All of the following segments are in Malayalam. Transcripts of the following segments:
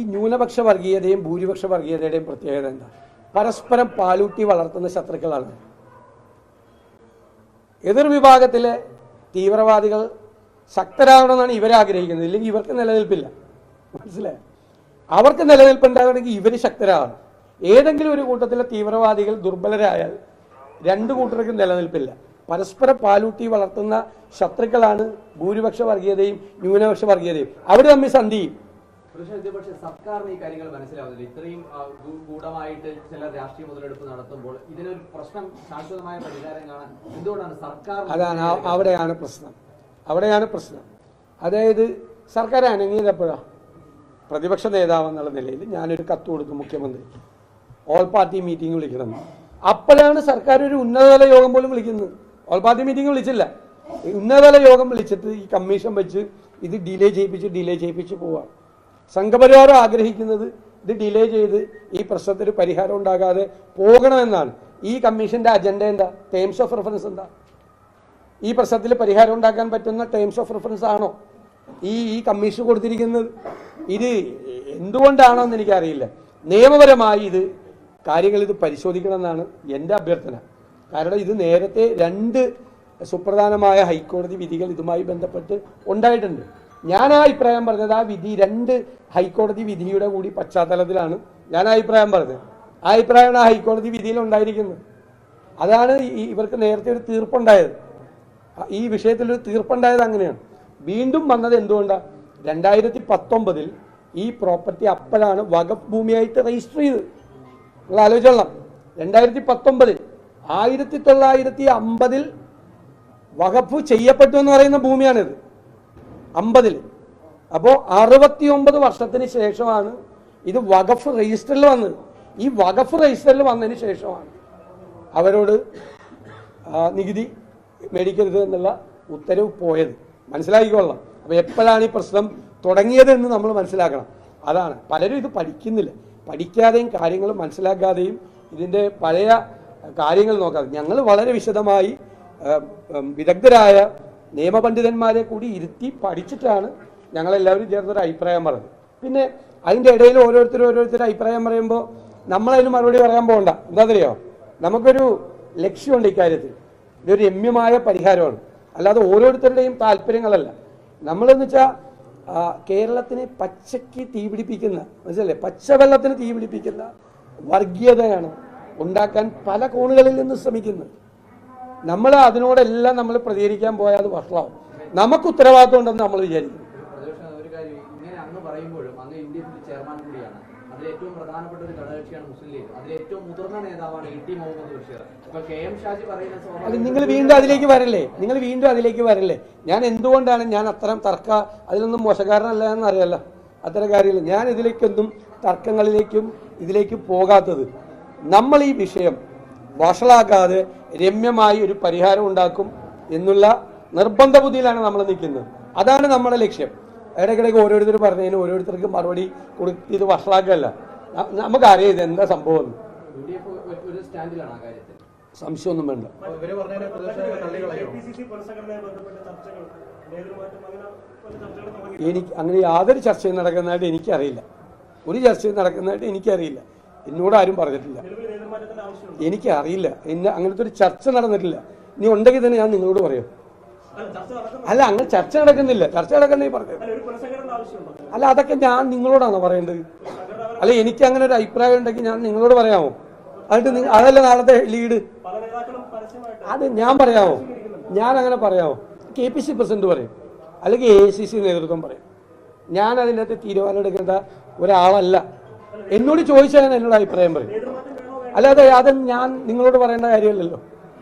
ഈ ന്യൂനപക്ഷ വർഗീയതയും ഭൂരിപക്ഷ വർഗീയതയുടെയും പ്രത്യേകത എന്താ? പരസ്പരം പാലൂട്ടി വളർത്തുന്ന ശത്രുക്കളാണ്. എതിർ വിഭാഗത്തിലെ തീവ്രവാദികൾ ശക്തരാകണമെന്നാണ് ഇവർ ആഗ്രഹിക്കുന്നത്. ഇല്ലെങ്കിൽ ഇവർക്ക് നിലനിൽപ്പില്ല. മനസ്സിലായോ? അവർക്ക് നിലനിൽപ്പുണ്ടാകണമെങ്കിൽ ഇവർ ശക്തരാകണം. ഏതെങ്കിലും ഒരു കൂട്ടത്തിലെ തീവ്രവാദികൾ ദുർബലരായാൽ രണ്ടു കൂട്ടർക്കും നിലനിൽപ്പില്ല. പരസ്പരം പാലൂട്ടി വളർത്തുന്ന ശത്രുക്കളാണ് ഭൂരിപക്ഷ വർഗീയതയും ന്യൂനപക്ഷ വർഗീയതയും. അവർ തമ്മിൽ സന്ധി പക്ഷേ ഇത് പക്ഷെ സർക്കാരിന് ഈ കാര്യങ്ങൾ മനസ്സിലാവുന്നില്ല. ഇത്രയും ഗൂഢമായിട്ട് ചില രാഷ്ട്രീയ മുതലെടുപ്പ് നടത്തുമ്പോൾ ഇതിനൊരു പ്രശ്നം ശാശ്വതമായ പരിഹാരം കാണാൻ എന്തുകൊണ്ടാണ് സർക്കാർ അതാണ് അവിടെയാണ് പ്രശ്നം. അവിടെയാണ് പ്രശ്നം. അതായത് സർക്കാർ അനങ്ങിയതപ്പോഴാണ് പ്രതിപക്ഷ നേതാവ് എന്നുള്ള നിലയിൽ ഞാനൊരു കത്ത് കൊടുത്തു മുഖ്യമന്ത്രി. ഓൾ പാർട്ടി മീറ്റിംഗ് വിളിക്കണം. അപ്പോഴാണ് സർക്കാർ ഒരു ഉന്നതതല യോഗം പോലും വിളിക്കുന്നത്. ഓൾ പാർട്ടി മീറ്റിംഗ് വിളിച്ചില്ല. ഉന്നതതല യോഗം വിളിച്ചിട്ട് ഈ കമ്മീഷൻ വെച്ച് ഇത് ഡിലേ ചെയ്യിപ്പിച്ച് ഡിലേ ചെയ്യിപ്പിച്ച് പോവാണ്. സംഘപരിവാരം ആഗ്രഹിക്കുന്നത് ഇത് ഡിലേ ചെയ്ത് ഈ പ്രശ്നത്തിന് പരിഹാരം ഉണ്ടാകാതെ പോകണമെന്നാണ്. ഈ കമ്മീഷന്റെ അജണ്ട എന്താ? ടേംസ് ഓഫ് റെഫറൻസ് എന്താ? ഈ പ്രശ്നത്തിൽ പരിഹാരം ഉണ്ടാക്കാൻ പറ്റുന്ന ടേംസ് ഓഫ് റെഫറൻസ് ആണോ? ഈ ഈ കമ്മീഷൻ കൊടുത്തിരിക്കുന്നത്. ഇത് എന്തുകൊണ്ടാണോ എന്ന് എനിക്കറിയില്ല. നിയമപരമായി ഇത് കാര്യങ്ങൾ ഇത് പരിശോധിക്കണമെന്നാണ് എന്റെ അഭ്യർത്ഥന. കാരണം ഇത് നേരത്തെ രണ്ട് സുപ്രധാനമായ ഹൈക്കോടതി വിധികൾ ഇതുമായി ബന്ധപ്പെട്ട് ഉണ്ടായിട്ടുണ്ട്. ഞാൻ ആ അഭിപ്രായം പറഞ്ഞത് ആ വിധി രണ്ട് ഹൈക്കോടതി വിധിയുടെ കൂടി പശ്ചാത്തലത്തിലാണ്. ഞാൻ ആ അഭിപ്രായം പറഞ്ഞത്. ആ അഭിപ്രായമാണ് ആ ഹൈക്കോടതി വിധിയിൽ ഉണ്ടായിരിക്കുന്നത്. അതാണ് ഇവർക്ക് നേരത്തെ ഒരു തീർപ്പുണ്ടായത്. ഈ വിഷയത്തിൽ ഒരു തീർപ്പുണ്ടായത് അങ്ങനെയാണ്. വീണ്ടും വന്നത് എന്തുകൊണ്ടാണ് രണ്ടായിരത്തി പത്തൊമ്പതിൽ ഈ പ്രോപ്പർട്ടി അപ്പോഴാണ് വകഫ് ഭൂമിയായിട്ട് രജിസ്റ്റർ ചെയ്തത്. നിങ്ങൾ ആലോചിച്ചോളാം രണ്ടായിരത്തി പത്തൊമ്പതിൽ ആയിരത്തി തൊള്ളായിരത്തി അമ്പതിൽ വകഫ് ചെയ്യപ്പെട്ടു എന്ന് പറയുന്ന ഭൂമിയാണിത്. അമ്പതിൽ അപ്പോൾ അറുപത്തി ഒമ്പത് വർഷത്തിന് ശേഷമാണ് ഇത് വഖഫ് രജിസ്റ്ററിൽ വന്നത്. ഈ വഖഫ് രജിസ്റ്ററിൽ വന്നതിന് ശേഷമാണ് അവരോട് നികുതി മേടിക്കരുത് എന്നുള്ള ഉത്തരവ് പോയത്. മനസ്സിലാക്കിക്കൊള്ളാം അപ്പോൾ എപ്പോഴാണ് ഈ പ്രശ്നം തുടങ്ങിയതെന്ന് നമ്മൾ മനസ്സിലാക്കണം. അതാണ്. പലരും ഇത് പഠിക്കുന്നില്ല. പഠിക്കാതെയും കാര്യങ്ങൾ മനസ്സിലാക്കാതെയും ഇതിന്റെ പഴയ കാര്യങ്ങൾ നോക്കാതെ. ഞങ്ങൾ വളരെ വിശദമായി വിദഗ്ധരായ നിയമപണ്ഡിതന്മാരെ കൂടി ഇരുത്തി പഠിച്ചിട്ടാണ് ഞങ്ങളെല്ലാവരും ചേർന്നൊരു അഭിപ്രായം പറഞ്ഞത് പിന്നെ അതിന്റെ ഇടയിൽ ഓരോരുത്തരും ഓരോരുത്തരും അഭിപ്രായം പറയുമ്പോൾ നമ്മളതിന് മറുപടി പറയാൻ പോകണ്ട. എന്താണെന്നറിയോ? നമുക്കൊരു ലക്ഷ്യമുണ്ട് ഇക്കാര്യത്തിൽ. ഇതൊരു രമ്യമായ പരിഹാരമാണ്. അല്ലാതെ ഓരോരുത്തരുടെയും താല്പര്യങ്ങളല്ല. നമ്മളെന്ന് വെച്ചാൽ കേരളത്തിനെ പച്ചയ്ക്ക് തീപിടിപ്പിക്കുന്ന മനസ്സിലല്ലേ? പച്ചവെള്ളത്തിന് തീപിടിപ്പിക്കുന്ന വർഗീയതയാണ് ഉണ്ടാക്കാൻ പല കോണുകളിൽ നിന്ന് ശ്രമിക്കുന്നത്. നമ്മൾ അതിനോടെല്ലാം നമ്മൾ പ്രതികരിക്കാൻ പോയാൽ അത് വഷളാവും. നമുക്ക് ഉത്തരവാദിത്വം ഉണ്ടെന്ന് നമ്മൾ വിചാരിക്കും. അങ്ങ് പറയുമ്പോഴും അങ്ങ് ഇന്ത്യ ചെയർമാൻ കൂടിയാണ്. അതിൽ ഏറ്റവും പ്രധാനപ്പെട്ട ഒരു ഘടകകക്ഷിയാണ് മുസ്ലിം ലീഗ്. അതിൽ ഏറ്റവും മുതിർന്ന നേതാവാണ് ഇ ടി മുഹമ്മദ് ബഷീർ. ഇപ്പൊ കെ എം ഷാജി പറയുന്ന അത് നിങ്ങൾ വീണ്ടും അതിലേക്ക് വരല്ലേ? നിങ്ങൾ വീണ്ടും അതിലേക്ക് വരല്ലേ? ഞാൻ എന്തുകൊണ്ടാണ് ഞാൻ അത്തരം തർക്ക അതിലൊന്നും മോശക്കാരനല്ല എന്നറിയാലോ അത്തരം കാര്യങ്ങൾ. ഞാൻ ഇതിലേക്കൊന്നും തർക്കങ്ങളിലേക്കും ഇതിലേക്കും പോകാത്തത്. നമ്മൾ ഈ വിഷയം വഷളാക്കാതെ രമ്യമായി ഒരു പരിഹാരം ഉണ്ടാക്കും എന്നുള്ള നിർബന്ധ ബുദ്ധിയിലാണ് നമ്മൾ നിൽക്കുന്നത്. അതാണ് നമ്മുടെ ലക്ഷ്യം. ഇടയ്ക്കിടയ്ക്ക് ഓരോരുത്തർ പറഞ്ഞതിന് ഓരോരുത്തർക്ക് മറുപടി കൊടുത്ത് ഇത് വഷളാക്കല്ല നമുക്കറിയാം ഇത് എന്താ സംഭവം സംശയമൊന്നും വേണ്ട. എനിക്ക് അങ്ങനെ യാതൊരു ചർച്ചയും നടക്കുന്നതായിട്ട് എനിക്കറിയില്ല. ഒരു ചർച്ചയും നടക്കുന്നതായിട്ട് എനിക്കറിയില്ല. എന്നോട് ആരും പറഞ്ഞിട്ടില്ല. നിലവിൽ നേതൃമാറ്റത്തിന്റെ ആവശ്യമുണ്ട്? എനിക്ക് അറിയില്ല എന്നെ അങ്ങനത്തെ ഒരു ചർച്ച നടന്നിട്ടില്ല. ഇനി ഉണ്ടെങ്കിൽ തന്നെ ഞാൻ നിങ്ങളോട് പറയും. അല്ല അങ്ങനെ ചർച്ച നടക്കുന്നില്ല. ചർച്ച നടക്കുന്നേ പറഞ്ഞത്. അല്ല അതൊക്കെ ഞാൻ നിങ്ങളോടാണ് പറയേണ്ടത്? അല്ല എനിക്ക് അങ്ങനെ ഒരു അഭിപ്രായം ഉണ്ടെങ്കിൽ ഞാൻ നിങ്ങളോട് പറയാമോ? അതിട്ട് അതല്ല നാളത്തെ ലീഡ്? അത് ഞാൻ പറയാമോ? ഞാൻ അങ്ങനെ പറയാമോ? കെ പി സി പ്രസിഡന്റ് പറയും. അല്ലെങ്കിൽ എ സി സി നേതൃത്വം പറയും. ഞാൻ അതിന്റെ അകത്ത് തീരുമാനം എടുക്കേണ്ട ഒരാളല്ല. എന്നോട് ചോദിച്ചാൽ എന്നോട് അഭിപ്രായം പറയും. അല്ലാതെ അത് ഞാൻ നിങ്ങളോട് പറയേണ്ട കാര്യമല്ലല്ലോ.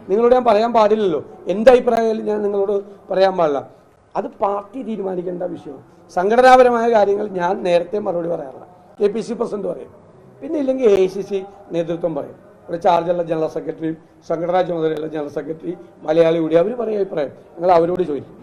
നിങ്ങളോട് ഞാൻ പറയാൻ പാടില്ലല്ലോ. എന്റെ അഭിപ്രായത്തിൽ ഞാൻ നിങ്ങളോട് പറയാൻ പാടില്ല. അത് പാർട്ടി തീരുമാനിക്കേണ്ട വിഷയമാണ്. സംഘടനാപരമായ കാര്യങ്ങൾ ഞാൻ നേരത്തെ മറുപടി പറയാറില്ല. കെ പി സി പ്രസിഡന്റ് പറയും. പിന്നെ ഇല്ലെങ്കിൽ എ സി സി നേതൃത്വം പറയും. ഇവിടെ ചാർജുള്ള ജനറൽ സെക്രട്ടറി സംഘടനാ ചുമതലയുള്ള ജനറൽ സെക്രട്ടറി മലയാളി കൂടി അവർ പറയും അഭിപ്രായം. നിങ്ങൾ അവരോട് ചോദിക്കും.